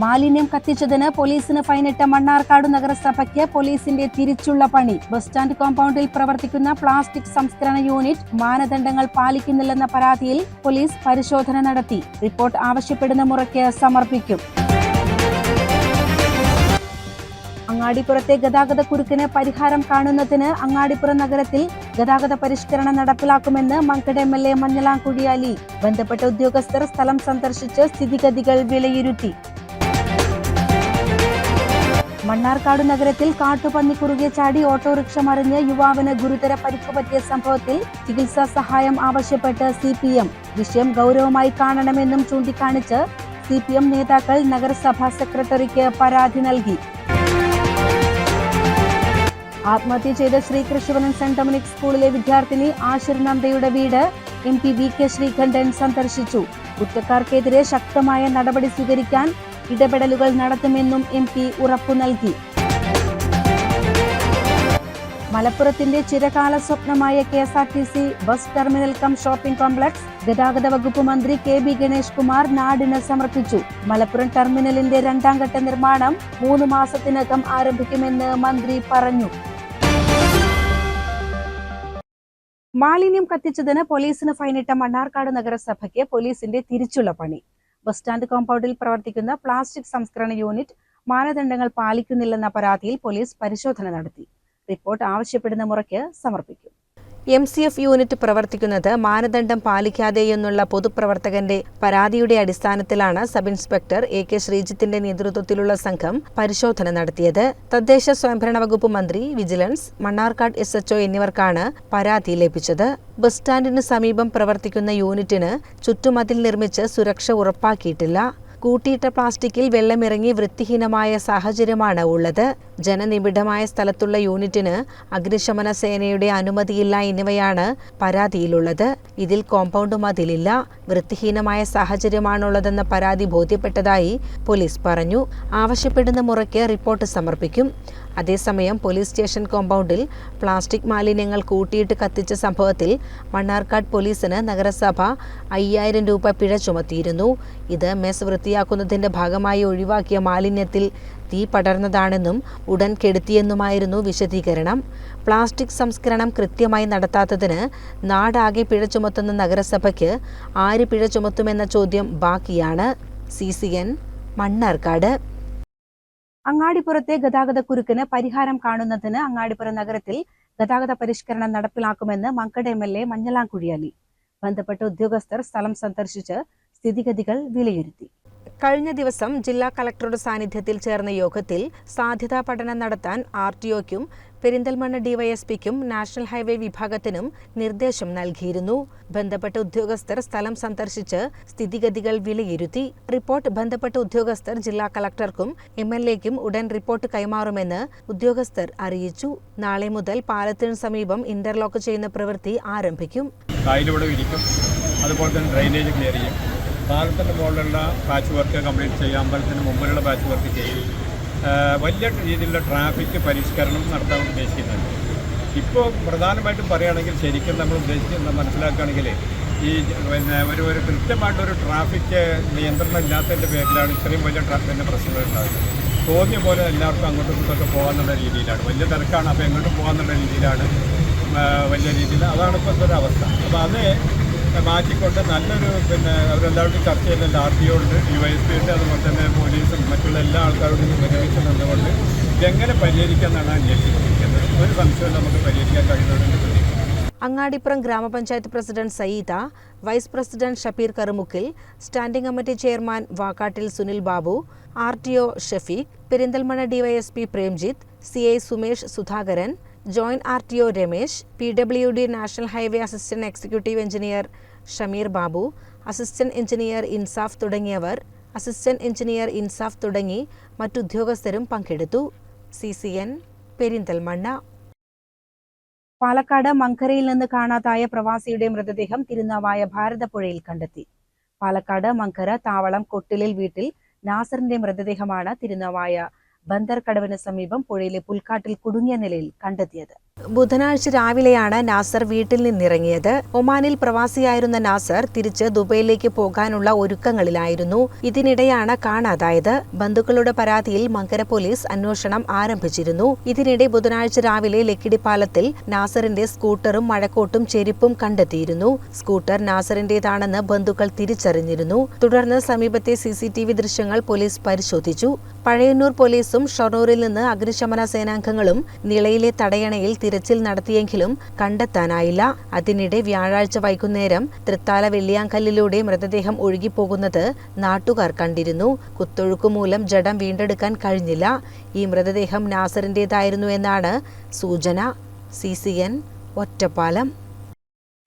മാലിന്യം കത്തിച്ചതിന് പോലീസിന് ഫൈനിട്ട മണ്ണാർക്കാട് നഗരസഭയ്ക്ക് പോലീസിന്റെ തിരിച്ചുള്ള പണി. ബസ് സ്റ്റാൻഡ് കോമ്പൗണ്ടിൽ പ്രവർത്തിക്കുന്ന പ്ലാസ്റ്റിക് സംസ്കരണ യൂണിറ്റ് മാനദണ്ഡങ്ങൾ പാലിക്കുന്നില്ലെന്ന പരാതിയിൽ പോലീസ് പരിശോധന നടത്തി. റിപ്പോർട്ട് ആവശ്യപ്പെടുന്ന മുറയ്ക്ക് സമർപ്പിക്കും. അങ്ങാടിപ്പുറത്തെ ഗതാഗത കുരുക്കിന് പരിഹാരം കാണുന്നതിന് അങ്ങാടിപ്പുറം നഗരത്തിൽ ഗതാഗത പരിഷ്കരണം നടപ്പിലാക്കുമെന്ന് Mankada M L A Manjalamkuzhi Ali ബന്ധപ്പെട്ട ഉദ്യോഗസ്ഥർ സ്ഥലം സന്ദർശിച്ച് സ്ഥിതിഗതികൾ വിലയിരുത്തി. മണ്ണാർക്കാട് നഗരത്തിൽ കാട്ടുപന്നി കുറുകെ ചാടി ഓട്ടോറിക്ഷ മറിഞ്ഞ് യുവാവിന് ഗുരുതര പരിക്ക് പറ്റിയ സംഭവത്തിൽ ചികിത്സാ സഹായം ആവശ്യപ്പെട്ട് സി പി എം വിഷയം ഗൗരവമായി കാണണമെന്നും ചൂണ്ടിക്കാണിച്ച് സി പി എം നേതാക്കൾ നഗരസഭാ സെക്രട്ടറിക്ക് പരാതി നൽകി. ആത്മഹത്യ ചെയ്ത ശ്രീകൃഷ്ണവനം സെന്റ് ഡൊമിനിക് സ്കൂളിലെ വിദ്യാർത്ഥിനി ആശിർ നന്ദയുടെ വീട് M P V K Sreekandan സന്ദർശിച്ചു. കുറ്റക്കാർക്കെതിരെ ശക്തമായ നടപടി സ്വീകരിക്കാൻ ഇടപെടലുകൾ നടത്തുമെന്നും എം പി ഉറപ്പു നൽകി. മലപ്പുറത്തിന്റെ ചിരകാല സ്വപ്നമായ K S R T C bus terminal cum shopping complex ഗതാഗത വകുപ്പ് മന്ത്രി കെ ബി ഗണേഷ് കുമാർ നാടിന് സമർപ്പിച്ചു. മലപ്പുറം ടെർമിനലിന്റെ രണ്ടാം ഘട്ട നിർമ്മാണം മൂന്ന് മാസത്തിനകം ആരംഭിക്കുമെന്ന് മന്ത്രി പറഞ്ഞു. മാലിന്യം കത്തിച്ചതിന് പോലീസിന് ഫൈനിട്ട മണ്ണാർക്കാട് നഗരസഭയ്ക്ക് പോലീസിന്റെ തിരിച്ചുള്ള പണി. ബസ് സ്റ്റാൻഡ് കോമ്പൗണ്ടിൽ പ്രവർത്തിക്കുന്ന പ്ലാസ്റ്റിക് സംസ്കരണ യൂണിറ്റ് മാനദണ്ഡങ്ങൾ പാലിക്കുന്നില്ലെന്ന പരാതിയിൽ പോലീസ് പരിശോധന നടത്തി. റിപ്പോർട്ട് ആവശ്യപ്പെടുന്ന മുറയ്ക്ക് സമർപ്പിക്കും. എം സി എഫ് യൂണിറ്റ് പ്രവർത്തിക്കുന്നത് മാനദണ്ഡം പാലിക്കാതെയെന്നുള്ള പൊതുപ്രവർത്തകന്റെ പരാതിയുടെ അടിസ്ഥാനത്തിലാണ് സബ് ഇൻസ്പെക്ടർ എ കെ ശ്രീജിത്തിന്റെ നേതൃത്വത്തിലുള്ള സംഘം പരിശോധന നടത്തിയത്. തദ്ദേശ സ്വയംഭരണ വകുപ്പ് മന്ത്രി വിജിലൻസ് മണ്ണാർക്കാട് എസ് എച്ച്ഒ എന്നിവർക്കാണ് പരാതി ലഭിച്ചത്. ബസ് സ്റ്റാൻഡിന് സമീപം പ്രവർത്തിക്കുന്ന യൂണിറ്റിന് ചുറ്റുമതിൽ നിർമ്മിച്ച് സുരക്ഷ ഉറപ്പാക്കിയിട്ടില്ല. കൂട്ടിയിട്ട പ്ലാസ്റ്റിക്കിൽ വെള്ളമിറങ്ങി വൃത്തിഹീനമായ സാഹചര്യമാണ് ഉള്ളത്. ജനനിബിഡമായ സ്ഥലത്തുള്ള യൂണിറ്റിന് അഗ്നിശമന സേനയുടെ അനുമതിയില്ല എന്നിവയാണ് പരാതിയിലുള്ളത്. ഇതിൽ കോമ്പൗണ്ട് മതിലില്ല വൃത്തിഹീനമായ സാഹചര്യമാണുള്ളതെന്ന പരാതി ബോധ്യപ്പെട്ടതായി പോലീസ് പറഞ്ഞു. ആവശ്യപ്പെടുന്ന മുറയ്ക്ക് റിപ്പോർട്ട് സമർപ്പിക്കും. അതേസമയം പോലീസ് സ്റ്റേഷൻ കോമ്പൗണ്ടിൽ പ്ലാസ്റ്റിക് മാലിന്യങ്ങൾ കൂട്ടിയിട്ട് കത്തിച്ച സംഭവത്തിൽ മണ്ണാർക്കാട് പോലീസിന് നഗരസഭ അയ്യായിരം രൂപ പിഴ ചുമത്തിയിരുന്നു. ഇത് മെസ് വൃത്തിയാക്കുന്നതിന്റെ ഭാഗമായി ഒഴിവാക്കിയ മാലിന്യത്തിൽ തീ പടർന്നതാണെന്നും ഉടൻ കെടുത്തിയെന്നുമായിരുന്നു വിശദീകരണം. പ്ലാസ്റ്റിക് സംസ്കരണം കൃത്യമായി നടത്താത്തതിന് നാടാകെ പിഴ ചുമത്തുന്ന നഗരസഭയ്ക്ക് ആര് പിഴ ചുമത്തുമെന്ന ചോദ്യം ബാക്കിയാണ്. C C N Mannarkkad. അങ്ങാടിപ്പുറത്തെ ഗതാഗത കുരുക്കിന് പരിഹാരം കാണുന്നതിന് അങ്ങാടിപ്പുറ നഗരത്തിൽ ഗതാഗത പരിഷ്കരണം നടപ്പിലാക്കുമെന്ന് Mankada M L A Manjalamkuzhi Ali ബന്ധപ്പെട്ട ഉദ്യോഗസ്ഥർ സ്ഥലം സന്ദർശിച്ച് സ്ഥിതിഗതികൾ വിലയിരുത്തി. കഴിഞ്ഞ ദിവസം ജില്ലാ കളക്ടറുടെ സാന്നിധ്യത്തിൽ ചേർന്ന യോഗത്തിൽ സാധ്യതാ പഠനം നടത്താൻ ആർ ടി ഒക്കും പെരിന്തൽമണ്ണ ഡിവൈഎസ്പിക്കും നാഷണൽ ഹൈവേ വിഭാഗത്തിനും നിർദ്ദേശം നൽകിയിരുന്നു. ബന്ധപ്പെട്ട ഉദ്യോഗസ്ഥർ സ്ഥലം സന്ദർശിച്ച് സ്ഥിതിഗതികൾ വിലയിരുത്തി. റിപ്പോർട്ട് ബന്ധപ്പെട്ട ഉദ്യോഗസ്ഥർ ജില്ലാ കളക്ടർക്കും എം എൽ എക്കും ഉടൻ റിപ്പോർട്ട് കൈമാറുമെന്ന് ഉദ്യോഗസ്ഥർ അറിയിച്ചു. നാളെ മുതൽ പാലത്തിനു സമീപം ഇന്റർലോക്ക് ചെയ്യുന്ന പ്രവൃത്തി ആരംഭിക്കും. അതുപോലെ തന്നെ ഡ്രെയിനേജ് ക്ലിയർ ചെയ്യും. പാലത്തിന്റെ മുകളിലുള്ള പാച്ച് വർക്ക് കംപ്ലീറ്റ് ചെയ്യും. അമ്പലത്തിന് മുമ്പിലുള്ള പാച്ച് വർക്ക് ചെയ്യും. വലിയ രീതിയിലുള്ള ട്രാഫിക് പരിഷ്കരണം നടത്താൻ ഉദ്ദേശിക്കുന്നുണ്ട്. ഇപ്പോൾ പ്രധാനമായിട്ടും പറയുകയാണെങ്കിൽ ശരിക്കും നമ്മൾ ഉദ്ദേശിക്കുന്നത് മനസ്സിലാക്കുകയാണെങ്കിൽ ഈ പിന്നെ ഒരു ഒരു കൃത്യമായിട്ടൊരു ട്രാഫിക് നിയന്ത്രണം ഇല്ലാത്തതിന്റെ പേരിലാണ് ഇത്രയും വലിയ ട്രാഫിക്കിന്റെ പ്രശ്നങ്ങൾ ഉണ്ടാകുന്നത്. തോന്നിയ പോലെ എല്ലാവർക്കും അങ്ങോട്ടും ഇങ്ങോട്ടൊക്കെ പോകാന്നുള്ള രീതിയിലാണ്. വലിയ തിരക്കാണ് അപ്പോൾ എങ്ങോട്ടും പോകാന്നുള്ള രീതിയിലാണ് വലിയ രീതിയിൽ. അതാണ് ഒരു അവസ്ഥ. അപ്പോൾ അത് മാറ്റിക്കൊണ്ട് നല്ലൊരു പിന്നെ അവരെല്ലാവരും ചർച്ച ചെയ്യുന്നുണ്ട്. ആർ ടി ഒ ഉണ്ട് അതുപോലെ തന്നെ പോലീസും മറ്റുള്ള എല്ലാ ആൾക്കാരോടും ഒരുമിച്ച് നിന്നുകൊണ്ട് ഇതെങ്ങനെ പരിഹരിക്കാമെന്നാണ് അന്വേഷിച്ചിരിക്കുന്നത്. ഒരു സംശയം നമുക്ക് പരിഹരിക്കാൻ കഴിയുന്നവരുണ്ട്. അങ്ങാടിപ്പുറം ഗ്രാമപഞ്ചായത്ത് president Sayeeda vice president Shabeer Karumukkil standing committee chairman Vakkattil Sunil Babu R T O Shafeeq Perinthalmanna DYSP Premjith C I Sumesh Sudhakaran joint R T O Ramesh P W D national highway assistant executive engineer Shameer Babu assistant engineer Insaf തുടങ്ങിയവർ assistant engineer Insaf തുടങ്ങി മറ്റുദ്യോഗസ്ഥരും പങ്കെടുത്തു. C C N Perinthalmanna. Palakkad മങ്കരയിൽ നിന്ന് കാണാതായ പ്രവാസിയുടെ മൃതദേഹം തിരുനാവായ ഭാരതപ്പുഴയിൽ കണ്ടെത്തി. പാലക്കാട് മങ്കര താവളം കൊട്ടിലിൽ വീട്ടിൽ നാസറിന്റെ മൃതദേഹമാണ് തിരുനാവായ ബന്ദർകടവിന് സമീപം പുഴയിലെ പുൽക്കാട്ടിൽ കുടുങ്ങിയ നിലയിൽ കണ്ടെത്തിയത്. ബുധനാഴ്ച രാവിലെയാണ് നാസർ വീട്ടിൽ നിന്നിറങ്ങിയത്. ഒമാനിൽ പ്രവാസിയായിരുന്ന നാസർ തിരിച്ച് ദുബൈയിലേക്ക് പോകാനുള്ള ഒരുക്കങ്ങളിലായിരുന്നു. ഇതിനിടെയാണ് കാണാതായത്. ബന്ധുക്കളുടെ പരാതിയിൽ മങ്കര പോലീസ് അന്വേഷണം ആരംഭിച്ചിരുന്നു. ഇതിനിടെ ബുധനാഴ്ച രാവിലെ ലക്കിടിപ്പാലത്തിൽ നാസറിന്റെ സ്കൂട്ടറും മഴക്കോട്ടും ചെരുപ്പും കണ്ടെത്തിയിരുന്നു. സ്കൂട്ടർ നാസറിന്റേതാണെന്ന് ബന്ധുക്കൾ തിരിച്ചറിഞ്ഞിരുന്നു. തുടർന്ന് സമീപത്തെ സി സി ടി വി ദൃശ്യങ്ങൾ പോലീസ് പരിശോധിച്ചു. പഴയന്നൂർ പോലീസും ഷൊർണൂരിൽ നിന്ന് അഗ്നിശമന സേനാംഗങ്ങളും നിളയിലെ തടയണയിൽ തിരച്ചിൽ നടത്തിയെങ്കിലും കണ്ടെത്താനായില്ല. അതിനിടെ വ്യാഴാഴ്ച വൈകുന്നേരം തൃത്താല വെള്ളിയാങ്കല്ലിലൂടെ മൃതദേഹം ഒഴുകിപ്പോകുന്നത് നാട്ടുകാർ കണ്ടിരുന്നു. കുത്തൊഴുക്കു മൂലം ജഡം വീണ്ടെടുക്കാൻ കഴിഞ്ഞില്ല. ഈ മൃതദേഹം നാസറിന്റേതായിരുന്നു എന്നാണ് സൂചന. C C N Ottapalam.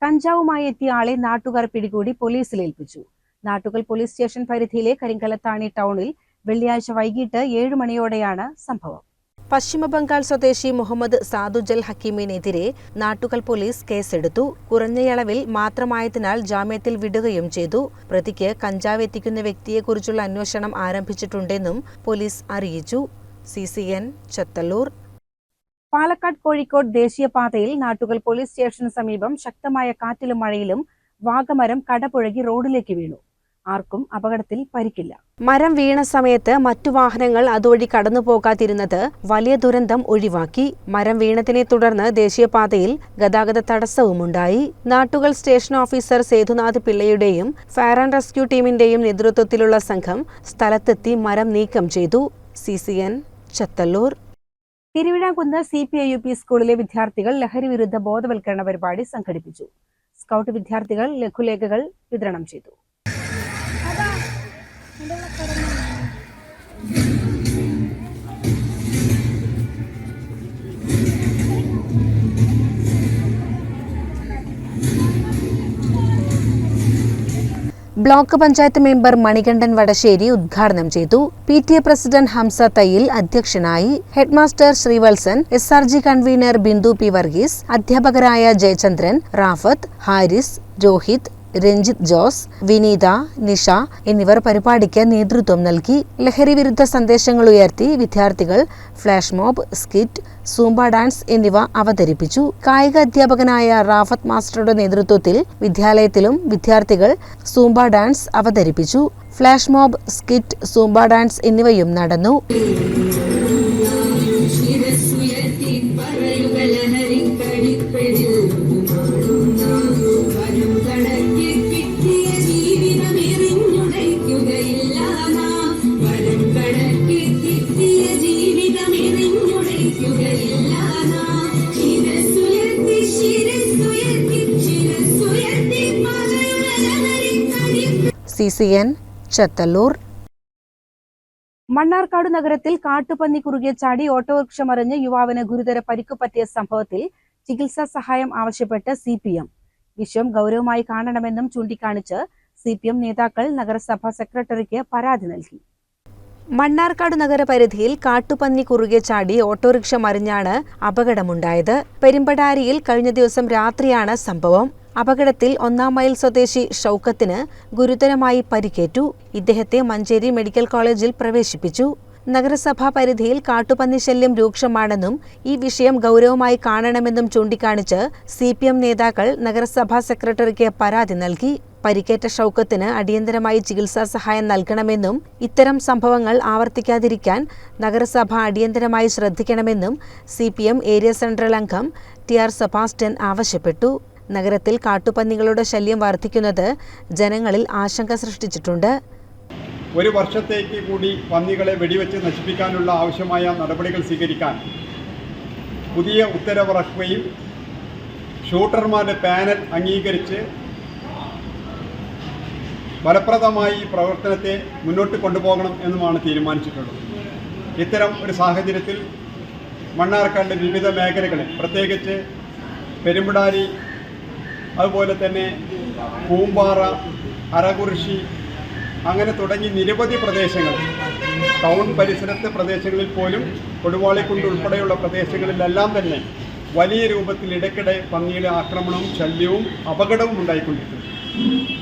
കഞ്ചാവുമായി എത്തിയ ആളെ നാട്ടുകാർ പിടികൂടി പോലീസിൽ ഏൽപ്പിച്ചു. നാട്ടുകൽ പോലീസ് സ്റ്റേഷൻ പരിധിയിലെ കരിങ്കലത്താണി ടൗണിൽ വെള്ളിയാഴ്ച വൈകിട്ട് ഏഴ് മണിയോടെയാണ് സംഭവം. പശ്ചിമബംഗാൾ സ്വദേശി മുഹമ്മദ് സാദുജൽ ഹക്കീമിനെതിരെ നാട്ടുകൽ പോലീസ് കേസെടുത്തു. കുറഞ്ഞയളവിൽ മാത്രമായതിനാൽ ജാമ്യത്തിൽ വിടുകയും ചെയ്തു. പ്രതിക്ക് കഞ്ചാവ് എത്തിക്കുന്ന വ്യക്തിയെക്കുറിച്ചുള്ള അന്വേഷണം ആരംഭിച്ചിട്ടുണ്ടെന്നും പോലീസ് അറിയിച്ചു. C C N Chathallur. Palakkad Kozhikode ദേശീയപാതയിൽ നാട്ടുകൽ പോലീസ് സ്റ്റേഷന് സമീപം ശക്തമായ കാറ്റിലും മഴയിലും വാഗമരം കടപുഴകി റോഡിലേക്ക് വീണു. ആർക്കും അപകടത്തിൽ പരിക്കില്ല. മരം വീണ സമയത്ത് മറ്റു വാഹനങ്ങൾ അതുവഴി കടന്നു പോകാതിരുന്നത് വലിയ ദുരന്തം ഒഴിവാക്കി. മരം വീണതിനെ തുടർന്ന് ദേശീയപാതയിൽ ഗതാഗത തടസ്സവുമുണ്ടായി. നാട്ടുകൾ സ്റ്റേഷൻ ഓഫീസർ സേതുനാഥ് പിള്ളയുടെയും ഫയർ ആൻഡ് റെസ്ക്യൂ ടീമിന്റെയും നേതൃത്വത്തിലുള്ള സംഘം സ്ഥലത്തെത്തി മരം നീക്കം ചെയ്തു. C C N Chathallur. Thiruvizhamkunnu C P I U P സ്കൂളിലെ വിദ്യാർത്ഥികൾ ലഹരി വിരുദ്ധ ബോധവൽക്കരണ പരിപാടി സംഘടിപ്പിച്ചു. സ്കൗട്ട് വിദ്യാർത്ഥികൾ ലഘുലേഖകൾ വിതരണം ചെയ്തു. ബ്ലോക്ക് പഞ്ചായത്ത് മെമ്പർ മണികണ്ഠൻ വടശ്ശേരി ഉദ്ഘാടനം ചെയ്തു P T A president Hamsa Thayyil അധ്യക്ഷനായി headmaster Sreevalsan S R G convener Bindu P Varghese അധ്യാപകരായ ജയചന്ദ്രൻ റാഫത്ത് ഹാരിസ് രോഹിത് രഞ്ജിത്ത് ജോസ് വിനീത നിഷ എന്നിവർ പരിപാടിക്ക് നേതൃത്വം നൽകി. ലഹരി വിരുദ്ധ സന്ദേശങ്ങൾ ഉയർത്തി വിദ്യാർത്ഥികൾ flash mob skit Zumba dance എന്നിവ അവതരിപ്പിച്ചു. കായിക അധ്യാപകനായ റാഫത്ത് മാസ്റ്ററുടെ നേതൃത്വത്തിൽ വിദ്യാലയത്തിലും വിദ്യാർത്ഥികൾ സൂംബ ഡാൻസ് അവതരിപ്പിച്ചു. Flash mob skit Zumba dance എന്നിവയും നടന്നു. സി എൻ മണ്ണാർക്കാട് നഗരത്തിൽ കാട്ടുപന്നി കുറുകെ ചാടി ഓട്ടോറിക്ഷ മറിഞ്ഞ് യുവാവിന് ഗുരുതര പരിക്ക് പറ്റിയ സംഭവത്തിൽ ചികിത്സാ സഹായം ആവശ്യപ്പെട്ട് സി പി എം. വിഷയം ഗൗരവമായി കാണണമെന്നും ചൂണ്ടിക്കാണിച്ച് സി പി എം നേതാക്കൾ നഗരസഭാ സെക്രട്ടറിക്ക് പരാതി നൽകി. മണ്ണാർക്കാട് നഗരപരിധിയിൽ കാട്ടുപന്നി കുറുകെ ചാടി ഓട്ടോറിക്ഷ മറിഞ്ഞാണ് അപകടമുണ്ടായത്. പെരുമ്പടാരിയിൽ കഴിഞ്ഞ ദിവസം രാത്രിയാണ് സംഭവം. അപകടത്തിൽ ഒന്നാം മൈൽ സ്വദേശി ഷൌക്കത്തിന് ഗുരുതരമായി പരിക്കേറ്റു. ഇദ്ദേഹത്തെ മഞ്ചേരി മെഡിക്കൽ കോളേജിൽ പ്രവേശിപ്പിച്ചു. നഗരസഭാ പരിധിയിൽ കാട്ടുപന്നി ശല്യം രൂക്ഷമാണെന്നും ഈ വിഷയം ഗൗരവമായി കാണണമെന്നും ചൂണ്ടിക്കാണിച്ച് സി നേതാക്കൾ നഗരസഭാ സെക്രട്ടറിക്ക് പരാതി നൽകി. പരിക്കേറ്റ ഷൌക്കത്തിന് അടിയന്തരമായി ചികിത്സാ സഹായം നൽകണമെന്നും ഇത്തരം സംഭവങ്ങൾ ആവർത്തിക്കാതിരിക്കാൻ നഗരസഭ അടിയന്തരമായി ശ്രദ്ധിക്കണമെന്നും സി ഏരിയ സെൻട്രൽ അംഗം ടി ആർ സെബാസ്റ്റ്യൻ ആവശ്യപ്പെട്ടു. നഗരത്തിൽ കാട്ടുപന്നികളുടെ ശല്യം വർദ്ധിക്കുന്നത് ജനങ്ങളിൽ ആശങ്ക സൃഷ്ടിച്ചിട്ടുണ്ട്. ഒരു വർഷത്തേക്ക് കൂടി പന്നികളെ വെടിവെച്ച് നശിപ്പിക്കാനുള്ള ആവശ്യമായ നടപടികൾ സ്വീകരിക്കാൻ പുതിയ ഉത്തരവിറക്കുകയും ഷൂട്ടർമാരുടെ പാനൽ അംഗീകരിച്ച് ഫലപ്രദമായി ഈ പ്രവർത്തനത്തെ മുന്നോട്ട് കൊണ്ടുപോകണം എന്നുമാണ് തീരുമാനിച്ചിട്ടുള്ളത്. ഇത്തരം ഒരു സാഹചര്യത്തിൽ മണ്ണാർക്കാടിന്റെ വിവിധ മേഖലകളിൽ പ്രത്യേകിച്ച് പെരുമ്പിടാരി അതുപോലെ തന്നെ പൂമ്പാറ അരകുറിശി അങ്ങനെ തുടങ്ങി നിരവധി പ്രദേശങ്ങൾ ടൗൺ പരിസരത്തെ പ്രദേശങ്ങളിൽ പോലും കൊടുവാളിക്കുണ്ട് ഉൾപ്പെടെയുള്ള പ്രദേശങ്ങളിലെല്ലാം തന്നെ വലിയ രൂപത്തിൽ ഇടയ്ക്കിടെ പന്നിയുടെ ആക്രമണവും ശല്യവും അപകടവും ഉണ്ടായിക്കൊണ്ടിരിക്കുന്നു.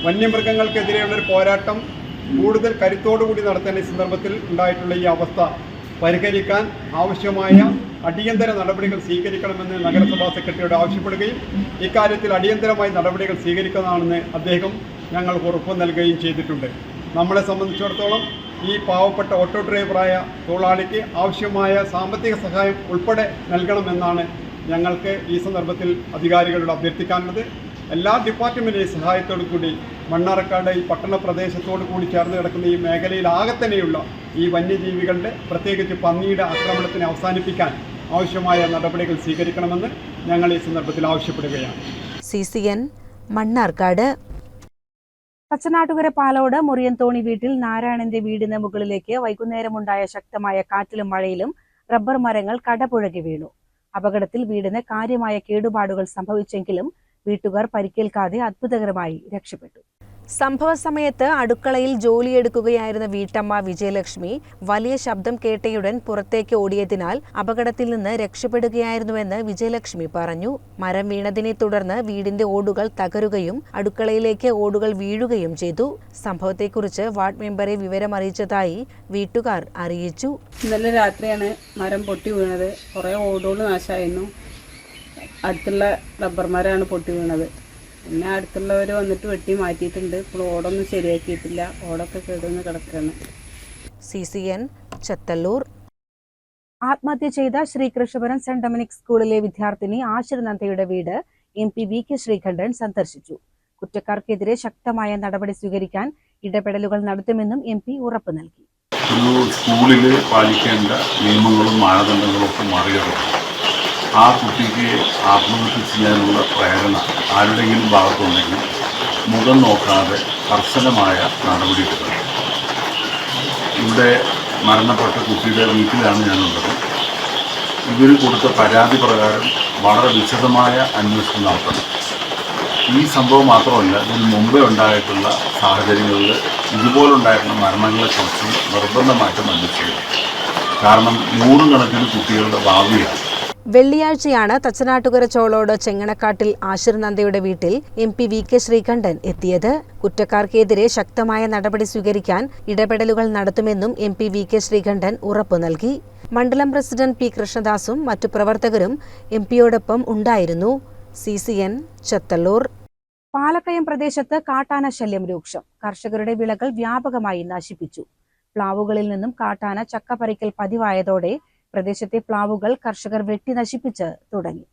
വന്യമൃഗങ്ങൾക്കെതിരെയുള്ള ഒരു പോരാട്ടം കൂടുതൽ കരുത്തോടുകൂടി നടത്തേണ്ട ഈ സന്ദർഭത്തിൽ ഉണ്ടായിട്ടുള്ള ഈ അവസ്ഥ പരിഹരിക്കാൻ ആവശ്യമായ അടിയന്തര നടപടികൾ സ്വീകരിക്കണമെന്ന് നഗരസഭാ സെക്രട്ടറിയോട് ആവശ്യപ്പെടുകയും ഇക്കാര്യത്തിൽ അടിയന്തരമായി നടപടികൾ സ്വീകരിക്കുന്നതാണെന്ന് അദ്ദേഹം ഞങ്ങൾക്ക് ഉറപ്പ് നൽകുകയും ചെയ്തിട്ടുണ്ട്. നമ്മളെ സംബന്ധിച്ചിടത്തോളം ഈ പാവപ്പെട്ട ഓട്ടോ ഡ്രൈവറായ തൊഴിലാളിക്ക് ആവശ്യമായ സാമ്പത്തിക സഹായം ഉൾപ്പെടെ നൽകണമെന്നാണ് ഞങ്ങൾക്ക് ഈ സന്ദർഭത്തിൽ അധികാരികളോട് അഭ്യർത്ഥിക്കാനുള്ളത്. എല്ലാ ഡിപ്പാർട്ട്മെന്റിന്റെയും സഹായത്തോടു കൂടി മണ്ണാർക്കാട് ഈ പട്ടണ പ്രദേശത്തോടു കൂടി ചേർന്ന് കിടക്കുന്ന ഈ മേഖലയിൽ ആകെ തന്നെയുള്ള ഈ വന്യജീവികളുടെ പ്രത്യേകിച്ച് പന്നിയുടെ ആക്രമണത്തിനെ അവസാനിപ്പിക്കാൻ ആവശ്യമായ നടപടികൾ സ്വീകരിക്കണമെന്ന് ഞങ്ങൾ ഈ സന്ദർഭത്തിൽ ആവശ്യപ്പെടുകയാണ്. C C N Mannarkkad. Thachanattukara Palode Muriyanthoni വീട്ടിൽ നാരായണന്റെ വീടിന് മുകളിലേക്ക് വൈകുന്നേരമുണ്ടായ ശക്തമായ കാറ്റിലും മഴയിലും റബ്ബർ മരങ്ങൾ കടപുഴകി വീണു. അപകടത്തിൽ വീടിന് കാര്യമായ കേടുപാടുകൾ സംഭവിച്ചെങ്കിലും വീട്ടുകാർ പരിക്കേൽക്കാതെ അത്ഭുതകരമായി രക്ഷപ്പെട്ടു. സംഭവ സമയത്ത് അടുക്കളയിൽ ജോലിയെടുക്കുകയായിരുന്ന വീട്ടമ്മ വിജയലക്ഷ്മി വലിയ ശബ്ദം കേട്ടയുടൻ പുറത്തേക്ക് ഓടിയതിനാൽ അപകടത്തിൽ നിന്ന് രക്ഷപ്പെടുകയായിരുന്നുവെന്ന് വിജയലക്ഷ്മി പറഞ്ഞു. മരം വീണതിനെ തുടർന്ന് വീടിന്റെ ഓടുകൾ തകരുകയും അടുക്കളയിലേക്ക് ഓടുകൾ വീഴുകയും ചെയ്തു. സംഭവത്തെക്കുറിച്ച് വാർഡ് മെമ്പറെ വിവരമറിയിച്ചതായി വീട്ടുകാർ അറിയിച്ചു. ഇന്നലെ രാത്രിയാണ് മരം പൊട്ടി വീണത്. കുറേ ഓടുകൾ നാശമായിരുന്നു. അടുത്തുള്ള റബ്ബർ മരമാണ് പൊട്ടി വീണത്. പിന്നെ അടുത്തുള്ളവർ വന്നിട്ട് വെട്ടി മാറ്റിയിട്ടുണ്ട്. ഇപ്പോൾ ഓടൊന്നും ശരിയാക്കിയിട്ടില്ല. ഓടൊക്കെ കേടുന്ന് കിടക്കുകയാണ് സി സി എൻ ചത്തല്ലൂർ. ആത്മഹത്യ ചെയ്ത ശ്രീകൃഷ്ണപുരം സെന്റ് ഡൊമിനിക് സ്കൂളിലെ വിദ്യാർത്ഥിനി ആശ്രനന്ദയുടെ വീട് M P V K Sreekandan സന്ദർശിച്ചു. കുറ്റക്കാർക്കെതിരെ ശക്തമായ നടപടി സ്വീകരിക്കാൻ ഇടപെടലുകൾ നടത്തുമെന്നും എം പി ഉറപ്പ് നൽകി. ഒരു സ്കൂളിൽ പാലിക്കേണ്ട നിയമങ്ങളും മാനദണ്ഡങ്ങളും ഒക്കെ മറികടന്നു ആ കുട്ടിക്ക് ആത്മഹത്യ ചെയ്യാനുള്ള പ്രേരണ ആരുടെയെങ്കിലും ഭാഗത്തുണ്ടെങ്കിൽ മുഖം നോക്കാതെ കർശനമായ നടപടിയെടുക്കണം. ഇവിടെ മരണപ്പെട്ട കുട്ടിയുടെ വീട്ടിലാണ് ഞാനുള്ളത്. ഇവർ കൊടുത്ത പരാതി പ്രകാരം വളരെ വിശദമായ അന്വേഷണം നടത്തണം. ഈ സംഭവം മാത്രമല്ല ഇതിന് മുമ്പേ ഉണ്ടായിട്ടുള്ള സാഹചര്യങ്ങളിൽ ഇതുപോലുണ്ടായിരുന്ന മരണങ്ങളെക്കുറിച്ചും നിർബന്ധമായിട്ടും അന്വേഷിക്കുക കാരണം നൂറുകണക്കിന് കുട്ടികളുടെ ഭാവിയാണ്. വെള്ളിയാഴ്ചയാണ് തച്ചനാട്ടുകര ചോളോട് ചെങ്ങണക്കാട്ടിൽ ആശിർ നന്ദയുടെ വീട്ടിൽ M P V K Sreekandan എത്തിയത്. കുറ്റക്കാർക്കെതിരെ ശക്തമായ നടപടി സ്വീകരിക്കാൻ ഇടപെടലുകൾ നടത്തുമെന്നും M P V K Sreekandan ഉറപ്പു നൽകി. മണ്ഡലം പ്രസിഡന്റ് പി കൃഷ്ണദാസും മറ്റു പ്രവർത്തകരും എം പിയോടൊപ്പം ഉണ്ടായിരുന്നു. C C N Chathallur. Palakkayam പ്രദേശത്ത് കാട്ടാന ശല്യം രൂക്ഷം. കർഷകരുടെ വിളകൾ വ്യാപകമായി നശിപ്പിച്ചു. പ്ലാവുകളിൽ നിന്നും കാട്ടാന ചക്ക പറിക്കൽ പതിവായതോടെ പ്രദേശത്തെ പ്ലാവുകൾ കർഷകർ വെട്ടി നശിപ്പിച്ച് തുടങ്ങി.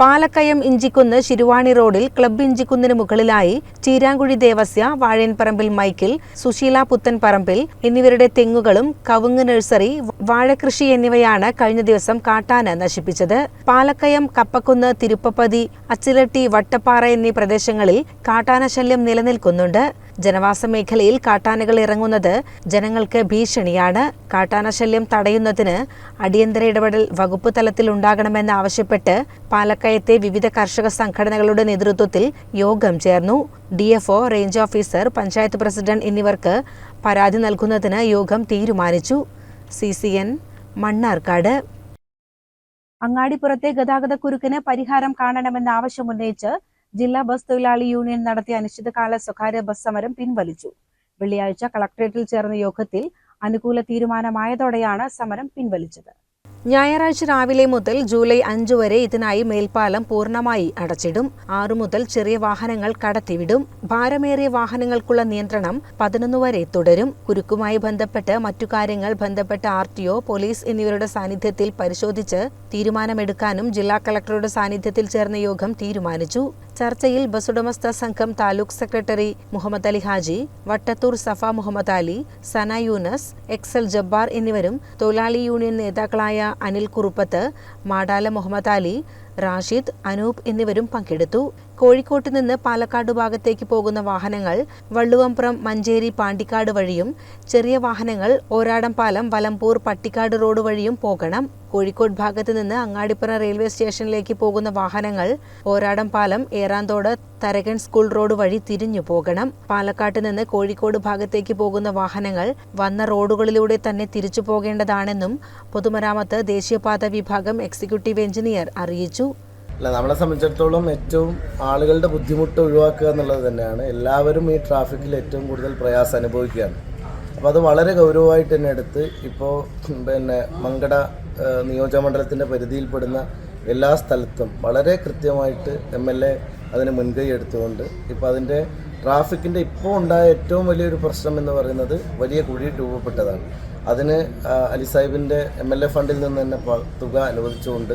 പാലക്കയം ഇഞ്ചിക്കുന്ന് ശിരുവാണി റോഡിൽ ക്ലബ് ഇഞ്ചിക്കുന്നിന് മുകളിലായി ചീരാങ്കുഴി ദേവസ്യ വാഴയൻപറമ്പിൽ മൈക്കിൽ സുശീല പുത്തൻപറമ്പിൽ എന്നിവരുടെ തെങ്ങുകളും കവുങ്ങ് നഴ്സറി വാഴകൃഷി എന്നിവയാണ് കഴിഞ്ഞ ദിവസം കാട്ടാന നശിപ്പിച്ചത്. പാലക്കയം കപ്പക്കുന്ന് തിരുപ്പപ്പതി അച്ചിലട്ടി വട്ടപ്പാറ എന്നീ പ്രദേശങ്ങളിൽ കാട്ടാന ശല്യം നിലനിൽക്കുന്നുണ്ട്. ജനവാസ മേഖലയിൽ കാട്ടാനകൾ ഇറങ്ങുന്നത് ജനങ്ങൾക്ക് ഭീഷണിയാണ്. കാട്ടാന ശല്യം തടയുന്നതിന് അടിയന്തര ഇടപെടൽ വകുപ്പ് തലത്തിൽ ഉണ്ടാകണമെന്ന് ആവശ്യപ്പെട്ട് പാലക്കയത്തെ വിവിധ കർഷക സംഘടനകളുടെ നേതൃത്വത്തിൽ യോഗം ചേർന്നു. D DFO range officer panchayat president എന്നിവർക്ക് പരാതി നൽകുന്നതിന് യോഗം തീരുമാനിച്ചു. C C N Mannarkkad. അങ്ങാടിപ്പുറത്തെ ഗതാഗതക്കുരുക്കിന് പരിഹാരം കാണണമെന്ന ആവശ്യമുന്നയിച്ച് ജില്ലാ ബസ് തൊഴിലാളി യൂണിയൻ നടത്തിയ അനിശ്ചിതകാല സ്വകാര്യ ബസ് സമരം പിൻവലിച്ചു. വെള്ളിയാഴ്ച കളക്ടറേറ്റിൽ ചേർന്ന യോഗത്തിൽ അനുകൂല തീരുമാനമായതോടെയാണ് സമരം പിൻവലിച്ചത്. ഞായറാഴ്ച രാവിലെ മുതൽ ജൂലൈ അഞ്ച് വരെ ഇതിനായി മേൽപ്പാലം പൂർണമായി അടച്ചിടും. ആറു മുതൽ ചെറിയ വാഹനങ്ങൾ കടത്തിവിടും. ഭാരമേറിയ വാഹനങ്ങൾക്കുള്ള നിയന്ത്രണം പതിനൊന്ന് വരെ തുടരും. കുരുക്കുമായി ബന്ധപ്പെട്ട് മറ്റു കാര്യങ്ങൾ ബന്ധപ്പെട്ട ആർ ടി പോലീസ് എന്നിവരുടെ സാന്നിധ്യത്തിൽ പരിശോധിച്ച് തീരുമാനമെടുക്കാനും ജില്ലാ കളക്ടറുടെ സാന്നിധ്യത്തിൽ ചേർന്ന യോഗം തീരുമാനിച്ചു. ചർച്ചയിൽ ബസുടമസ്ഥ സംഘം താലൂക്ക് സെക്രട്ടറി മുഹമ്മദ് അലി ഹാജി വട്ടത്തൂർ സഫ മുഹമ്മദ് അലി സന യൂനസ് എക്സൽ ജബ്ബാർ എന്നിവരും തൊഴിലാളി യൂണിയൻ നേതാക്കളായ അനിൽ കുറുപ്പത്ത് മാടാല മുഹമ്മദ് അലി റാഷിദ് അനൂപ് എന്നിവരും പങ്കെടുത്തു. കോഴിക്കോട്ട് നിന്ന് പാലക്കാട് ഭാഗത്തേക്ക് പോകുന്ന വാഹനങ്ങൾ വള്ളുവമ്പ്രം മഞ്ചേരി പാണ്ടിക്കാട് വഴിയും ചെറിയ വാഹനങ്ങൾ ഓരാടം പാലം വലമ്പൂർ പട്ടിക്കാട് റോഡ് വഴിയും പോകണം. കോഴിക്കോട് ഭാഗത്ത് നിന്ന് അങ്ങാടിപ്പുറ റെയിൽവേ സ്റ്റേഷനിലേക്ക് പോകുന്ന വാഹനങ്ങൾ പോരാടം പാലം ഏറാന്തോട് തരകൻ സ്കൂൾ റോഡ് വഴി തിരിഞ്ഞു പോകണം. പാലക്കാട്ട് നിന്ന് കോഴിക്കോട് ഭാഗത്തേക്ക് പോകുന്ന വാഹനങ്ങൾ വന്ന റോഡുകളിലൂടെ തന്നെ തിരിച്ചു പോകേണ്ടതാണെന്നും പൊതുമരാമത്ത് ദേശീയപാത വിഭാഗം എക്സിക്യൂട്ടീവ് എഞ്ചിനീയർ അറിയിച്ചു. അല്ല നമ്മളെ സംബന്ധിച്ചിടത്തോളം ഏറ്റവും ആളുകളുടെ ബുദ്ധിമുട്ട് ഒഴിവാക്കുക എന്നുള്ളത് തന്നെയാണ്. എല്ലാവരും ഈ ട്രാഫിക്കിൽ ഏറ്റവും കൂടുതൽ പ്രയാസം അനുഭവിക്കുകയാണ്. അപ്പോൾ അത് വളരെ ഗൗരവമായിട്ട് തന്നെ എടുത്ത് ഇപ്പോൾ പിന്നെ മങ്കട നിയോജകമണ്ഡലത്തിന്റെ പരിധിയിൽപ്പെടുന്ന എല്ലാ സ്ഥലത്തും വളരെ കൃത്യമായിട്ട് എം എൽ എ അതിന് മുൻകൈ എടുത്തുകൊണ്ട് ഇപ്പോൾ അതിന്റെ ട്രാഫിക്കിന്റെ ഇപ്പോൾ ഉണ്ടായ ഏറ്റവും വലിയൊരു പ്രശ്നം എന്ന് പറയുന്നത് വലിയ കുഴി രൂപപ്പെട്ടതാണ്. അതിന് അലി സാഹിബിന്റെ എം എൽ എ ഫണ്ടിൽ നിന്ന് തന്നെ തുക അനുവദിച്ചുകൊണ്ട്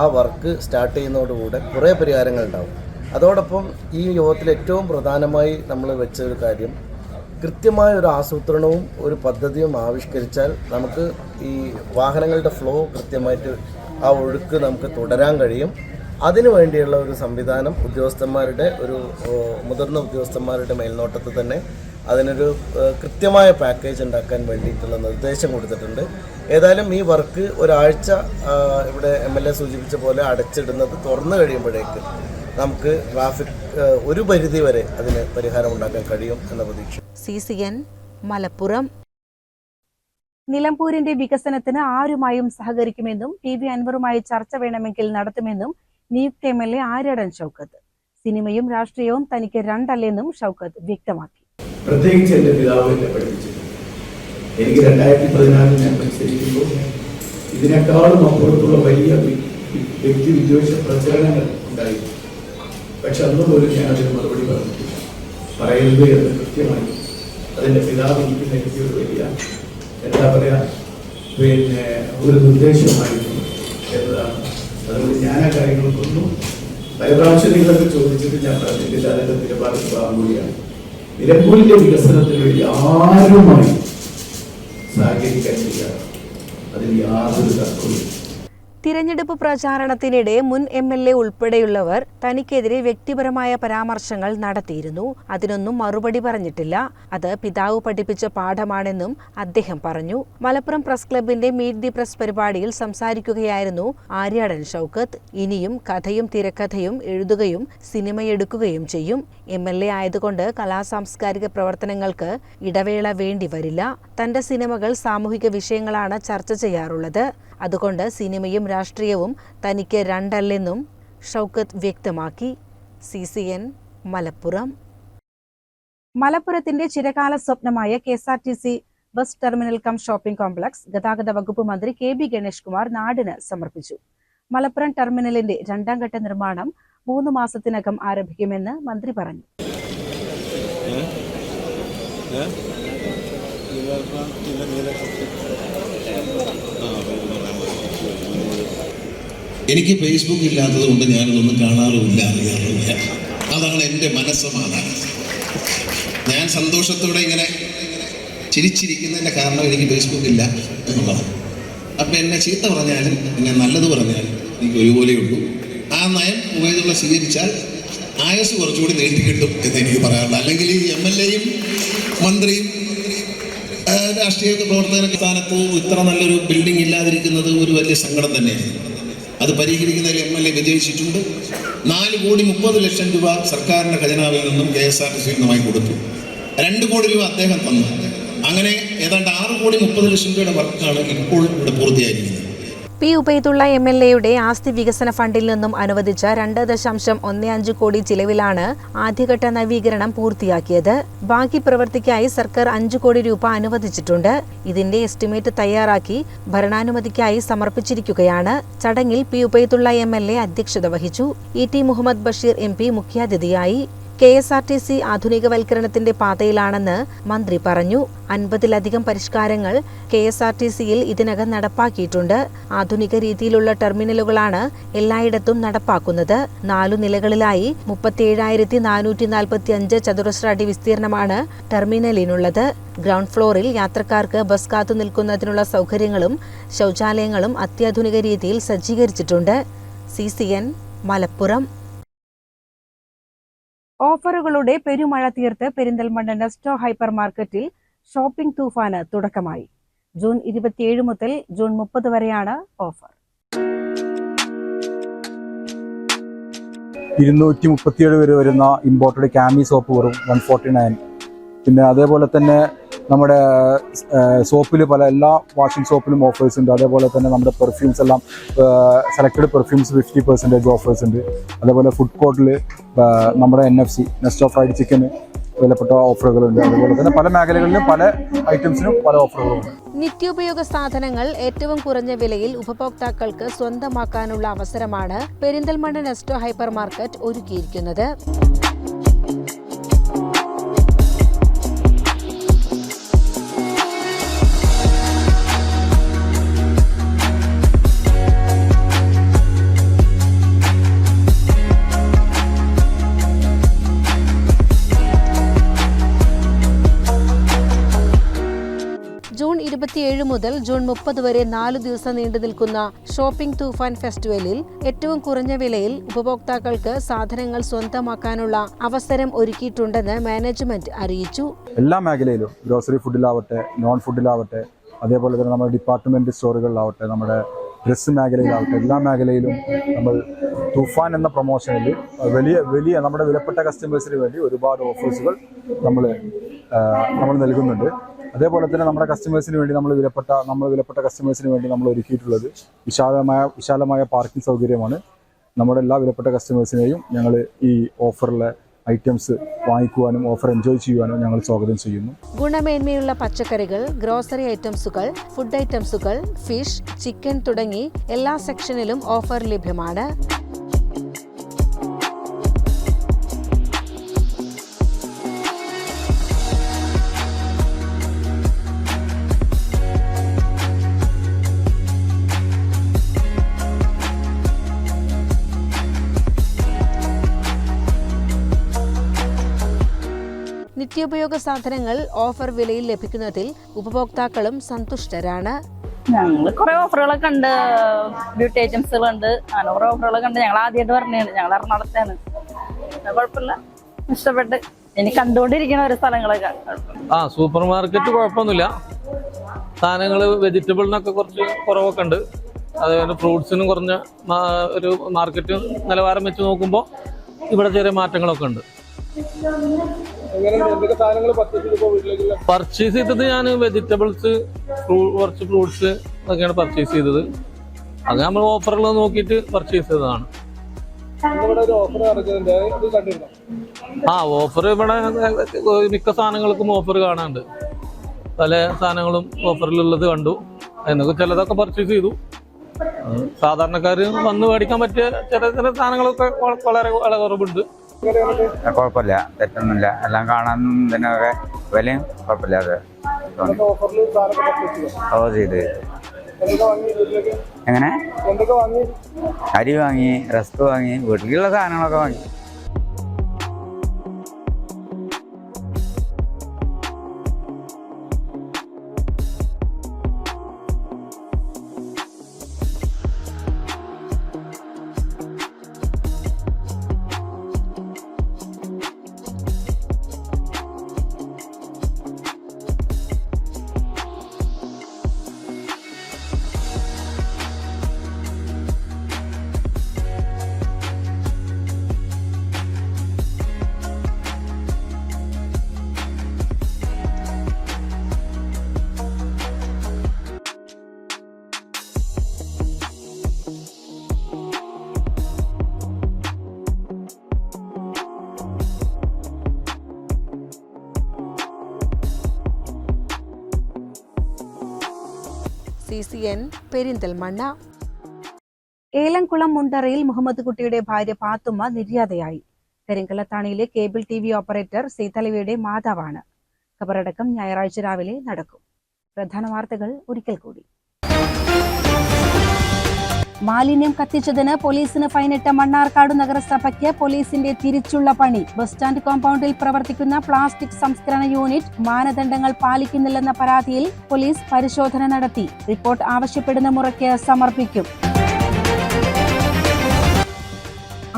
ആ വർക്ക് സ്റ്റാർട്ട് ചെയ്യുന്നതോടുകൂടെ കുറേ പരിഹാരങ്ങൾ ഉണ്ടാവും. അതോടൊപ്പം ഈ യോഗത്തിൽ ഏറ്റവും പ്രധാനമായി നമ്മൾ വെച്ച ഒരു കാര്യം കൃത്യമായ ഒരു ആസൂത്രണവും ഒരു പദ്ധതിയും ആവിഷ്കരിച്ചാൽ നമുക്ക് ഈ വാഹനങ്ങളുടെ ഫ്ലോ കൃത്യമായിട്ട് ആ ഒഴുക്ക് നമുക്ക് തുടരാൻ കഴിയും. അതിനു വേണ്ടിയുള്ള ഒരു സംവിധാനം ഉദ്യോഗസ്ഥന്മാരുടെ ഒരു മുതിർന്ന ഉദ്യോഗസ്ഥന്മാരുടെ മേൽനോട്ടത്തിൽ തന്നെ അതിനൊരു കൃത്യമായ പാക്കേജ് ഉണ്ടാക്കാൻ വേണ്ടിയിട്ടുള്ള നിർദ്ദേശം കൊടുത്തിട്ടുണ്ട്. ഏതായാലും ഈ വർക്ക് ഒരാഴ്ച ഇവിടെ എം എൽ എ സൂചിപ്പിച്ച പോലെ അടച്ചിടുന്നത് തുറന്നു കഴിയുമ്പോഴേക്ക് നമുക്ക് ട്രാഫിക് ഒരു പരിധി വരെ അതിന് പരിഹാരം ഉണ്ടാക്കാൻ കഴിയും എന്ന പ്രതീക്ഷ സി സി എൻ മലപ്പുറം. നിലമ്പൂരിന്റെ വികസനത്തിന് ആരുമായും സഹകരിക്കുമെന്നും പി വി അൻവറുമായി ചർച്ച വേണമെങ്കിൽ നടത്തുമെന്നും നിയുക്ത M L A Aryadan Shoukath. സിനിമയും രാഷ്ട്രീയവും തനിക്ക് രണ്ടല്ലെന്നും ഷൗക്കത്ത് വ്യക്തമാക്കി. പ്രത്യേകിച്ച് എന്റെ പിതാവ് എന്നെ പഠിപ്പിച്ചിട്ടുണ്ട്. എനിക്ക് രണ്ടായിരത്തി പതിനാലിൽ ഞാൻ മത്സരിക്കുമ്പോൾ ഇതിനേക്കാളും അപ്പുറത്തുള്ള വലിയ വ്യക്തി വിദ്വേഷ പ്രചരണങ്ങൾ ഉണ്ടായിരുന്നു. പക്ഷെ അന്ന് പോലും ഞാൻ അതിന് മറുപടി പറഞ്ഞിട്ടില്ല. പറയരുത് എന്ന് കൃത്യമായി അതിന്റെ പിതാവ് എനിക്ക് നൽകിയ ഒരു വലിയ എന്താ പറയുക പിന്നെ ഒരു നിർദ്ദേശമായിരുന്നു എന്നതാണ്. അതുകൊണ്ട് ഞാൻ ആ കാര്യങ്ങൾക്കൊന്നും പരപ്രാവശ്യം നിങ്ങളൊക്കെ ചോദിച്ചിട്ട് ഞാൻ പറഞ്ഞിട്ടില്ല അതിന്റെ നിലപാട് ഭാഗം കൂടിയാണ് നിലമ്പൂരിന്റെ വികസനത്തിന് വേണ്ടി ആരുമായി സഹകരിക്കാൻ ചെയ്യാറ് അതിൽ യാതൊരു തർക്കവും തിരഞ്ഞെടുപ്പ് പ്രചാരണത്തിനിടെ മുൻ എം എൽ എ ഉൾപ്പെടെയുള്ളവർ തനിക്കെതിരെ വ്യക്തിപരമായ പരാമർശങ്ങൾ നടത്തിയിരുന്നു. അതിനൊന്നും മറുപടി പറഞ്ഞിട്ടില്ല. അത് പിതാവ് പഠിപ്പിച്ച പാഠമാണെന്നും അദ്ദേഹം പറഞ്ഞു. മലപ്പുറം പ്രസ് ക്ലബിന്റെ മീറ്റ് ദി പ്രസ് പരിപാടിയിൽ സംസാരിക്കുകയായിരുന്നു ആര്യാടൻ ഷൗക്കത്ത്. ഇനിയും കഥയും തിരക്കഥയും എഴുതുകയും സിനിമയെടുക്കുകയും ചെയ്യും. എം എൽ എ ആയതുകൊണ്ട് കലാസാംസ്കാരിക പ്രവർത്തനങ്ങൾക്ക് ഇടവേള വേണ്ടി വരില്ല. തന്റെ സിനിമകൾ സാമൂഹിക വിഷയങ്ങളാണ് ചർച്ച ചെയ്യാറുള്ളത്. അതുകൊണ്ട് സിനിമയും രാഷ്ട്രീയവും തനിക്ക് രണ്ടല്ലെന്നും ഷൗക്കത്ത് വ്യക്തമാക്കി. C C N Malappuram. മലപ്പുറത്തിന്റെ ചിരകാല സ്വപ്നമായ K S R T C bus terminal cum shopping complex ഗതാഗത വകുപ്പ് മന്ത്രി കെ ബി ഗണേഷ് കുമാർ നാടിന് സമർപ്പിച്ചു. മലപ്പുറം ടെർമിനലിന്റെ രണ്ടാം ഘട്ട നിർമ്മാണം മൂന്ന് മാസത്തിനകം ആരംഭിക്കുമെന്ന് മന്ത്രി പറഞ്ഞു. എനിക്ക് ഫേസ്ബുക്ക് ഇല്ലാത്തത് കൊണ്ട് ഞാനിതൊന്നും കാണാറുമില്ല. അറിയാറുമില്ല അതാണ് എന്റെ മനസ്സമാധാനം. ഞാൻ സന്തോഷത്തോടെ ഇങ്ങനെ ചിരിച്ചിരിക്കുന്നതിന്റെ കാരണം എനിക്ക് ഫേസ്ബുക്ക് ഇല്ല എന്നുള്ളതാണ്. അപ്പം എന്നെ ചീത്ത പറഞ്ഞാലും എന്നെ നല്ലത് പറഞ്ഞാലും എനിക്ക് ഒരുപോലെയുള്ളൂ ആ നയം ഉപയോഗിച്ചുള്ള സ്വീകരിച്ചാൽ ആയസ് കുറച്ചുകൂടി നീട്ടിക്കിട്ടും എന്ന് എനിക്ക് പറയാറുണ്ട് അല്ലെങ്കിൽ ഈ എം എൽ എയും മന്ത്രിയും രാഷ്ട്രീയ പ്രവർത്തകരുടെ സ്ഥാനത്ത് ഇത്ര നല്ലൊരു ബിൽഡിംഗ് ഇല്ലാതിരിക്കുന്നത് ഒരു വലിയ സങ്കടം തന്നെയാണ് അത് പരിഹരിക്കുന്നതിൽ എം എൽ എ വിജയിച്ചിട്ടുണ്ട് നാല് കോടി മുപ്പത് ലക്ഷം രൂപ സർക്കാരിന്റെ ഖജനാവിൽ നിന്നും കെ എസ് ആർ ടി സിയിൽ നിന്നുമായി കൊടുത്തു. രണ്ട് കോടി രൂപ അദ്ദേഹം തന്നു. അങ്ങനെ ഏതാണ്ട് ആറ് കോടി മുപ്പത് ലക്ഷം രൂപയുടെ വർക്കാണ് ഇപ്പോൾ ഇവിടെ പൂർത്തിയായിരിക്കുന്നത്. പി ഉബൈദുള്ള എം എൽ എയുടെ ആസ്തി വികസന ഫണ്ടിൽ നിന്നും അനുവദിച്ച രണ്ട് ദശാംശം ഒന്ന് അഞ്ച് കോടി ചിലവിലാണ് ആദ്യഘട്ട നവീകരണം പൂർത്തിയാക്കിയത്. ബാക്കി പ്രവൃത്തിക്കായി സർക്കാർ അഞ്ചു കോടി രൂപ അനുവദിച്ചിട്ടുണ്ട്. ഇതിന്റെ എസ്റ്റിമേറ്റ് തയ്യാറാക്കി ഭരണാനുമതിക്കായി സമർപ്പിച്ചിരിക്കുകയാണ്. ചടങ്ങിൽ P Ubaidulla M L A അധ്യക്ഷത വഹിച്ചു. E T Muhammad Basheer M P മുഖ്യാതിഥിയായി. K S R T C ആധുനികവൽക്കരണത്തിന്റെ പാതയിലാണെന്ന് മന്ത്രി പറഞ്ഞു. അൻപതിലധികം പരിഷ്കാരങ്ങൾ കെ എസ് ആർ ടി സിയിൽ ഇതിനകം നടപ്പാക്കിയിട്ടുണ്ട്. ആധുനിക രീതിയിലുള്ള ടെർമിനലുകളാണ് എല്ലായിടത്തും നടപ്പാക്കുന്നത്. നാലു നിലകളിലായി മുപ്പത്തിയേഴായിരത്തി നാനൂറ്റി നാൽപ്പത്തി അഞ്ച് ചതുരശ്ര അടി വിസ്തീർണമാണ് ടെർമിനലിനുള്ളത്. ഗ്രൗണ്ട് ഫ്ലോറിൽ യാത്രക്കാർക്ക് ബസ് കാത്തു നിൽക്കുന്നതിനുള്ള സൗകര്യങ്ങളും ശൗചാലയങ്ങളും അത്യാധുനിക രീതിയിൽ സജ്ജീകരിച്ചിട്ടുണ്ട്. C C N Malappuram. ഓഫറുകളുടെ പെരുമഴ തീർത്ത് പെരിന്തൽമണ്ണ നെസ്റ്റോ ഹൈപ്പർ മാർക്കറ്റിൽ ഷോപ്പിംഗ് തൂഫാന് തുടക്കമായി. ജൂൺ ഇരുപത്തിയേഴ് മുതൽ ജൂൺ മുപ്പത് വരെയാണ് ഓഫർ. ഇരുന്നൂറ്റി മുപ്പത്തിയേഴ് വരെ വരുന്ന ഇമ്പോർട്ടഡ് കാമി സോപ്പ് വെറും വൺ ഫോർട്ടി നയൻ പിന്നെ അതേപോലെ തന്നെ നമ്മുടെ സോപ്പിൽ പല എല്ലാ വാഷിംഗ് സോപ്പിലും ഓഫേഴ്സ് ഉണ്ട്. അതേപോലെ തന്നെ നമ്മുടെ പെർഫ്യൂംസ് എല്ലാം selected perfumes fifty percentage offers ഉണ്ട്. അതേപോലെ ഫുഡ് കോർട്ടിൽ നമ്മുടെ N F C nest of fried ചിക്കന് വിലപ്പെട്ട ഓഫറുകളുണ്ട് അതുപോലെ തന്നെ പല മേഖലകളിലും പല ഐറ്റംസിനും പല ഓഫറുകളുണ്ട് നിത്യോപയോഗ സാധനങ്ങൾ ഏറ്റവും കുറഞ്ഞ വിലയിൽ ഉപഭോക്താക്കൾക്ക് സ്വന്തമാക്കാനുള്ള അവസരമാണ് പെരിന്തൽമണ്ണ നെസ്റ്റോ ഹൈപ്പർ മാർക്കറ്റ് ഒരുക്കിയിരിക്കുന്നത്. മുതൽ ജൂൺ മുപ്പത് വരെ നാലു ദിവസം നീണ്ടു നിൽക്കുന്ന ഷോപ്പിംഗ് തൂഫാൻ ഫെസ്റ്റിവലിൽ ഏറ്റവും കുറഞ്ഞ വിലയിൽ ഉപഭോക്താക്കൾക്ക് സാധനങ്ങൾ സ്വന്തമാക്കാനുള്ള അവസരം ഒരുക്കിയിട്ടുണ്ടെന്ന് മാനേജ്മെന്റ് അറിയിച്ചു. എല്ലാ മേഖലയിലും ഗ്രോസറി ഫുഡിലാവട്ടെ നോൺ ഫുഡിലാവട്ടെ അതേപോലെ തന്നെ നമ്മുടെ ഡിപ്പാർട്ട്മെന്റ് സ്റ്റോറുകളിലാവട്ടെ നമ്മുടെ ഡ്രസ്സ് മേഖലയിലാവട്ടെ എല്ലാ മേഖലയിലും നമ്മൾ തുഫാൻ എന്ന പ്രൊമോഷനിൽ വലിയ വലിയ നമ്മുടെ വിലപ്പെട്ട കസ്റ്റമേഴ്സിന് വേണ്ടി ഒരുപാട് ഓഫേഴ്സുകൾ നമ്മൾ നമ്മൾ നൽകുന്നുണ്ട്. അതേപോലെ തന്നെ നമ്മുടെ കസ്റ്റമേഴ്സിന് വേണ്ടി നമ്മൾ വിലപ്പെട്ട നമ്മൾ വിലപ്പെട്ട കസ്റ്റമേഴ്സിന് വേണ്ടി നമ്മൾ ഒരുക്കിയിട്ടുള്ളത് വിശാലമായ വിശാലമായ പാർക്കിംഗ് സൗകര്യമാണ്. നമ്മുടെ എല്ലാ വിലപ്പെട്ട കസ്റ്റമേഴ്സിനെയും ഞങ്ങൾ ഈ ഓഫറിലെ ഐറ്റംസ് വാങ്ങിക്കുവാനും ഓഫർ എൻജോയ് ചെയ്യുവാനും ഞങ്ങൾ സ്വാഗതം ചെയ്യുന്നു. ഗുണമേന്മയുള്ള പച്ചക്കറികൾ ഗ്രോസറി ഐറ്റംസുകൾ ഫുഡ് ഐറ്റംസുകൾ ഫിഷ് ചിക്കൻ തുടങ്ങി എല്ലാ സെക്ഷനിലും ഓഫർ ലഭ്യമാണ്. നിത്യോപയോഗ സാധനങ്ങൾ ഓഫർ വിലയിൽ ലഭിക്കുന്നതിൽ ഉപഭോക്താക്കളും സന്തുഷ്ടരാണ്. ഞങ്ങൾ കുറെ ഓഫറുകളൊക്കെ ഉണ്ട്. ബ്യൂട്ടി ഐറ്റംസുകളുണ്ട് അങ്ങനെ കുറെ ഓഫറുകളൊക്കെ ഉണ്ട്. ഞങ്ങൾ ആദ്യമായിട്ട് പറഞ്ഞാണ് ഞങ്ങൾ എറണാകുളത്താണ്. കുഴപ്പമില്ല ഇഷ്ടപ്പെട്ട്. ഇനി കണ്ടുകൊണ്ടിരിക്കുന്ന ഓരോ സ്ഥലങ്ങളൊക്കെ. ആ സൂപ്പർ മാർക്കറ്റ് കുഴപ്പമൊന്നുമില്ല. സാധനങ്ങൾ വെജിറ്റബിളിനൊക്കെ കുറച്ച് കുറവൊക്കെ ഉണ്ട്. അതേപോലെ ഫ്രൂട്ട്സിനും കുറഞ്ഞ ഒരു മാർക്കറ്റ് നിലവാരം വെച്ച് നോക്കുമ്പോൾ ഇവിടെ ചെറിയ മാറ്റങ്ങളൊക്കെ ഉണ്ട്. പർച്ചേസ് ചെയ്തത് ഞാൻ വെജിറ്റബിൾസ് കുറച്ച് ഫ്രൂട്ട്സ് ഒക്കെയാണ് പർച്ചേസ് ചെയ്തത്. അത് നമ്മൾ ഓഫറുകൾ നോക്കിയിട്ട് പർച്ചേസ് ചെയ്തതാണ്. ആ ഓഫർ ഇവിടെ മിക്ക സാധനങ്ങൾക്കും ഓഫർ കാണാനുണ്ട്. പല സാധനങ്ങളും ഓഫറിലുള്ളത് കണ്ടു. എന്നൊക്കെ ചിലതൊക്കെ പർച്ചേസ് ചെയ്തു. സാധാരണക്കാർ വന്ന് മേടിക്കാൻ പറ്റിയ ചില ചില സാധനങ്ങളൊക്കെ വളരെ വില കുറവുണ്ട്. കുഴപ്പമില്ല. തെറ്റൊന്നുമില്ല. എല്ലാം കാണാൻ ഇതിനൊക്കെ വിലയും കുഴപ്പമില്ലാതെ അത് ഓ ചെയ്ത്. എങ്ങനെ? അരി വാങ്ങി റസ്ക് വാങ്ങി വീട്ടിലുള്ള സാധനങ്ങളൊക്കെ വാങ്ങി. എൻ പെരിന്തൽമണ്ണ. ഏലംകുളം മുണ്ടറയിൽ മുഹമ്മദ് കുട്ടിയുടെ ഭാര്യ പാത്തുമ്മ നിര്യാതയായി. കരിങ്കലത്താണിയിലെ കേബിൾ ടി വി ഓപ്പറേറ്റർ സീതലവിയുടെ മാതാവാണ്. ഖബറടക്കം ഞായറാഴ്ച രാവിലെ നടക്കും. പ്രധാന വാർത്തകൾ ഒരിക്കൽ കൂടി. മാലിന്യം കത്തിച്ചതിന് പോലീസിന് ഫൈനിട്ട മണ്ണാർക്കാട് നഗരസഭയ്ക്ക് പോലീസിന്റെ തിരിച്ചുള്ള പണി. ബസ് സ്റ്റാൻഡ് കോമ്പൗണ്ടിൽ പ്രവർത്തിക്കുന്ന പ്ലാസ്റ്റിക് സംസ്കരണ യൂണിറ്റ് മാനദണ്ഡങ്ങൾ പാലിക്കുന്നില്ലെന്ന പരാതിയിൽ പോലീസ് പരിശോധന നടത്തി. റിപ്പോർട്ട് ആവശ്യപ്പെടുന്ന മുറയ്ക്ക് സമർപ്പിക്കും.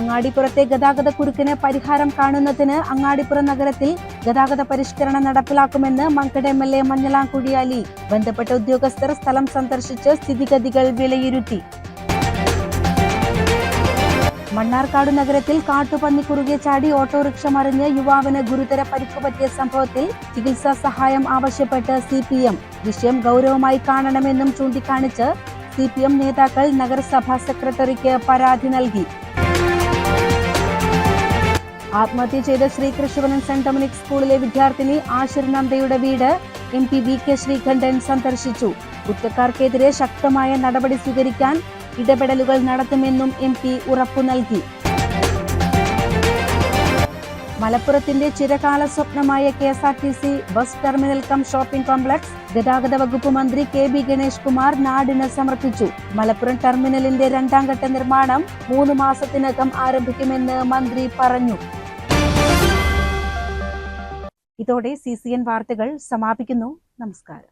അങ്ങാടിപ്പുറത്തെ ഗതാഗത കുരുക്കിന് പരിഹാരം കാണുന്നതിന് അങ്ങാടിപ്പുറം നഗരത്തിൽ ഗതാഗത പരിഷ്കരണം നടപ്പിലാക്കുമെന്ന് Mankada M L A Manjalamkuzhi Ali. ബന്ധപ്പെട്ട ഉദ്യോഗസ്ഥർ സ്ഥലം സന്ദർശിച്ച് സ്ഥിതിഗതികൾ വിലയിരുത്തി. മണ്ണാർക്കാട് നഗരത്തിൽ കാട്ടുപന്നി കുറുകെ ചാടി ഓട്ടോറിക്ഷ മറിഞ്ഞ് യുവാവിന് ഗുരുതര പരിക്ക് പറ്റിയ സംഭവത്തിൽ ചികിത്സാ സഹായം ആവശ്യപ്പെട്ട് സി പി എം വിഷയം ഗൗരവമായി കാണണമെന്നും ചൂണ്ടിക്കാണിച്ച് സി പി എം നേതാക്കൾ നഗരസഭാ സെക്രട്ടറിക്ക് പരാതി നൽകി. ആത്മഹത്യ ചെയ്ത ശ്രീകൃഷ്ണവനൻ സെന്റ് ഡൊമിനിക് സ്കൂളിലെ വിദ്യാർത്ഥിനി ആശിർ വീട് M P V K Sreekandan സന്ദർശിച്ചു. കുറ്റക്കാർക്കെതിരെ ശക്തമായ നടപടി സ്വീകരിക്കാൻ ഇടപെടലുകൾ നടത്തുമെന്നും എം പി ഉറപ്പു നൽകി. മലപ്പുറത്തിന്റെ ചിരകാല സ്വപ്നമായ K S R T C bus terminal cum shopping complex ഗതാഗത വകുപ്പ് മന്ത്രി കെ ബി ഗണേഷ് കുമാർ നാടിന് സമർപ്പിച്ചു. മലപ്പുറം ടെർമിനലിന്റെ രണ്ടാം ഘട്ട നിർമ്മാണം മൂന്ന് മാസത്തിനകം ആരംഭിക്കുമെന്ന് മന്ത്രി പറഞ്ഞു. ഇതോടെ സി സി എൻ വാർത്തകൾ സമാപിക്കുന്നു. നമസ്കാരം.